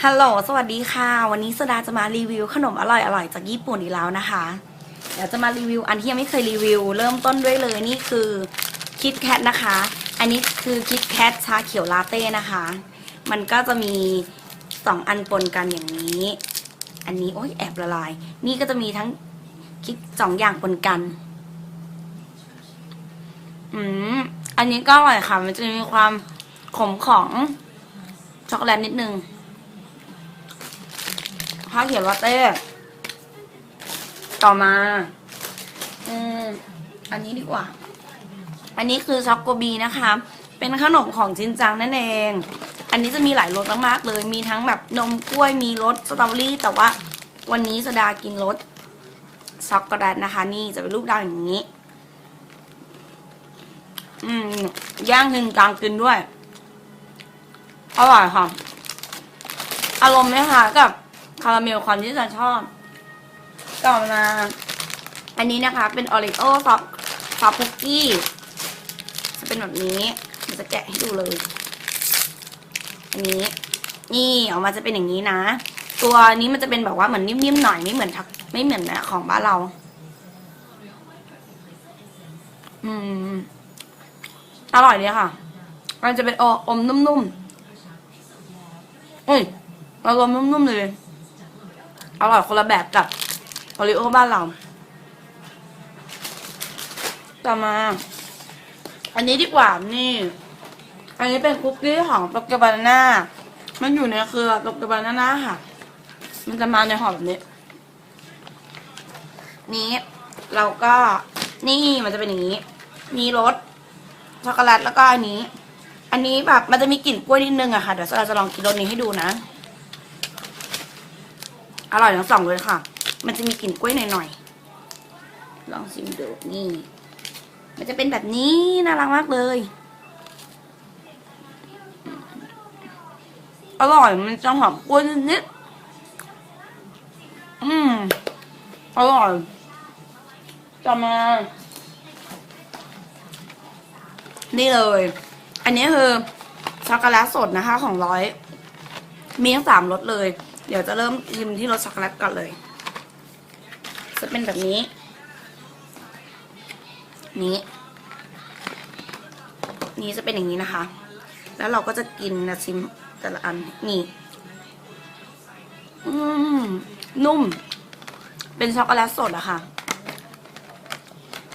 ฮัลโหล สวัสดีค่ะ วันนี้สดาจะมารีวิวขนมอร่อยอร่อยๆจากญี่ปุ่นอีกแล้วนะคะ เดี๋ยวจะมารีวิวอันที่ยังไม่เคยรีวิว เริ่มต้นด้วยเลยนี่คือคิดแคทนะคะ อันนี้คือคิดแคทชาเขียวลาเต้นะคะ มันก็จะมีสองอันปนกันอย่างนี้ อันนี้โอ๊ยแอบละลาย นี่ก็จะมีทั้งคิดสองอย่างปนกัน อืม อันนี้ก็อร่อยค่ะ มันจะมีความขมของช็อกโกแลตนิดนึง ผ้าเขียวลาเต้ ต่อมา อืม อันนี้ดีกว่า อันนี้คือช็อกโกบีนะคะ เป็นขนมของจินจังนั่นเอง อันนี้จะมีหลายรสมากๆเลย มีทั้งแบบนมกล้วย มีรสสตรอเบอรี่ แต่ว่าวันนี้สดากินรสช็อกโกแลตนะคะ นี่จะเป็นรูปดาวอย่างนี้ อืม ย่างจินจังกินด้วย อร่อยค่ะ อารมณ์ไหมคะกับ คาราเมลคอนที่ฉันชอบ ต่อมา อันนี้นะคะ เป็นออริโอซอฟซอฟคุกกี้จะเป็นแบบนี้มันจะแกะให้ดูเลย อันนี้ นี่ออกมาจะเป็นอย่างนี้นะ ตัวนี้มันจะเป็นแบบว่าเหมือนนิ่มๆหน่อยไม่เหมือนทักไม่เหมือนนะของบ้านเรา อืม อร่อยเลยค่ะ มันจะเป็นออมนุ่มๆอุ้ยอารมณ์นุ่มๆเลย อร่อยคนละแบบกับโอริโอบ้านเรา ต่อมา อันนี้ดีกว่านี่ อันนี้เป็นคุกกี้ของโตเกียวบานาน่ามันอยู่ในเครือโตเกียวบานาน่าค่ะ มันจะมาในห่อแบบนี้ นี้ เราก็นี่มันจะเป็นอย่างนี้ มีรสช็อกโกแลตแล้วก็อันนี้ อันนี้แบบมันจะมีกลิ่นกล้วยนิดนึงอะค่ะ เดี๋ยวเราจะลองกินรสนี้ให้ดูนะ อร่อยทั้งสองเลยค่ะ มันจะมีกลิ่นกล้วยหน่อยๆ ลองชิมดูนี่ มันจะเป็นแบบนี้น่ารักมากเลย อร่อยมันจะหอมกล้วยนิดๆ อืม อร่อยต่อมา นี่เลย อันนี้คือช็อกโกแลตสดนะคะ ของร้อย มีทั้งสามรสเลย เดี๋ยวจะเริ่มชิมที่รสช็อกโกแลตก่อนเลย จะเป็นแบบนี้ นี้ นี้จะเป็นอย่างนี้นะคะ แล้วเราก็จะกินนะชิมแต่ละอัน นี่ อืม นุ่ม เป็นช็อกโกแลตสดอะค่ะ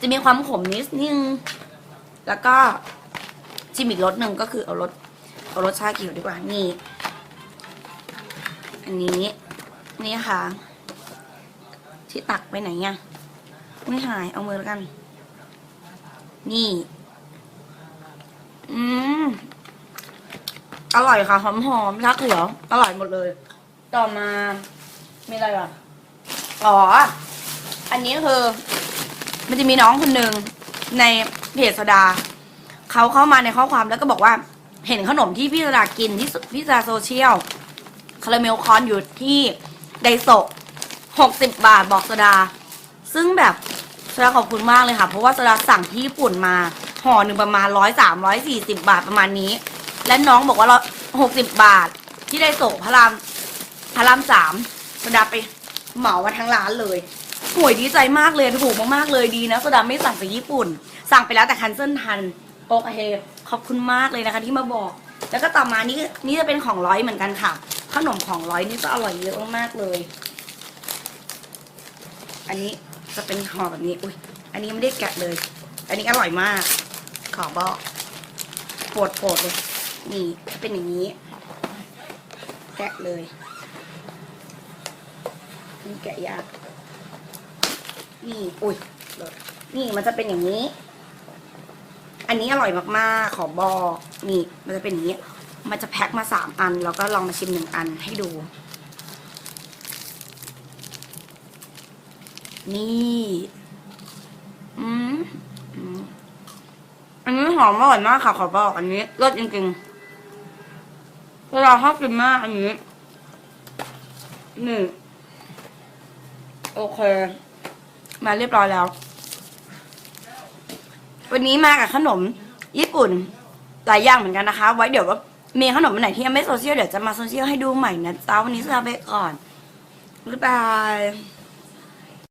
จะมีความขมนิดนึง แล้วก็ชิมอีกรสหนึ่งก็คือเอารสเอารสชาเขียวดีกว่า นี่ อันนี้นี่ค่ะ ที่ตักไปไหนอะไม่หายเอามือแล้วกัน นี่ อืมอร่อยค่ะ หอมหอมชักเขียวอร่อยหมดเลย ต่อมามีอะไรอะอ๋อ อันนี้คือ มันจะมีน้องคนหนึ่งในเพจสดา เขาเข้ามาในข้อความแล้วก็บอกว่า เห็นขนมที่พี่สดากินที่พี่สดาโซเชียลาราเมลคอนอยู่ที่ไดโซหกสิบบาทบอกสดา ซึ่งแบบสดาขอบคุณมากเลยค่ะ เพราะว่าสดาสั่งที่ญี่ปุ่นมาห่อหนึ่งประมาณร้อยสามร้อยสี่สิบบาทประมาณนี้ และน้องบอกว่าหกสิบบาท ที่ไดโซพระรามพระรามสามสดาไปเหมามาทั้งร้านเลยห่วยดีใจมากเลยถูกมากๆเลยดีนะสดาไม่สั่งจากญี่ปุ่น สั่งไปแล้วแต่คันเซิลทันโอเคขอบคุณมากเลยนะคะที่มาบอก แล้วก็ต่อมานี่นี่จะเป็นของร้อยเหมือนกันค่ะ ขนมของร้อยนี่จะอร่อยเยอะมากๆเลย อันนี้จะเป็นห่อแบบนี้ อุ้ย อันนี้ไม่ได้แกะเลย อันนี้อร่อยมาก ขอบอกโปรดโปรดเลย นี่เป็นอย่างนี้ แกะเลยนี่แกะยาก นี่ อุ้ยหลดนี่มันจะเป็นอย่างนี้ อันนี้อร่อยมากๆ ขอบอก นี่ มันจะเป็นอย่างนี้ มันจะแพ็คมาสามอัน แล้วก็ลองมาชิมหนึ่งอันให้ดู นี่อืมอันนี้หอมอร่อยมากค่ะ ขอบอก อันนี้รสจริงๆเวลาชอบกินมากอันนี้หนี่งโอเค มาเรียบร้อยแล้ว วันนี้มากับขนมญี่ปุ่นหลายอย่างเหมือนกันนะคะ ไว้เดี๋ยวว่า มีขนมอันไหนที่ยังไม่โซเชียลเดี๋ยวจะมาโซเชียลให้ดูใหม่นะจ้าวันนี้ลาไปก่อนบ๊ายบาย